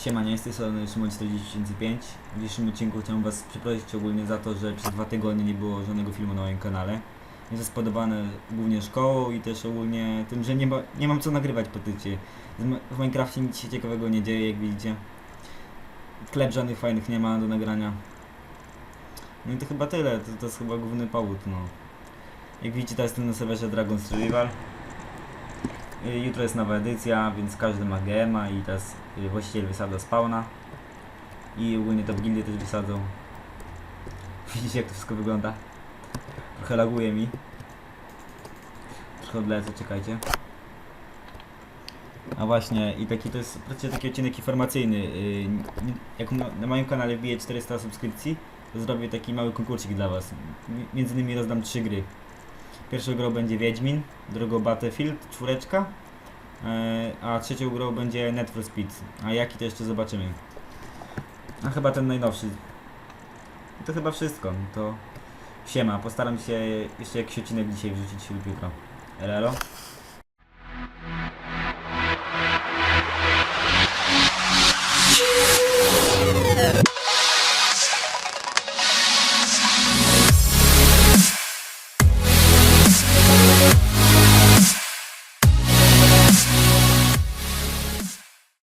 siemania, z tej strony Szymon 40005 W dzisiejszym odcinku chciałem was przeprosić ogólnie za to, że przez dwa tygodnie nie było żadnego filmu na moim kanale. Jest to spowodowane głównie szkołą i też ogólnie tym, że nie, ma, nie mam co nagrywać po tycie. W Minecrafcie nic się ciekawego nie dzieje, jak widzicie. Klep żadnych fajnych nie ma do nagrania. No i to chyba tyle, to, to jest chyba główny powód, no. Jak widzicie, teraz jestem na serwerze Dragon Survival Jutro jest nowa edycja, więc każdy ma GMA i teraz y, właściciel wysadza spawna. I ogólnie to w gildie też wysadzą. Widzicie jak to wszystko wygląda? Trochę laguje mi. Trochę odlecę, czekajcie. A właśnie, i taki to jest praktycznie taki odcinek informacyjny. Y, Jak na, moim kanale wbije 400 subskrypcji, to zrobię taki mały konkursik dla was. Między innymi rozdam trzy gry. Pierwszą grą będzie Wiedźmin, drugą Battlefield, czwóreczka, e, a trzecią grą będzie Net for Speed. A jaki to jeszcze zobaczymy. A chyba ten najnowszy. To chyba wszystko. To siema. Postaram się jeszcze jakiś odcinek dzisiaj wrzucić lub jutro. Elo.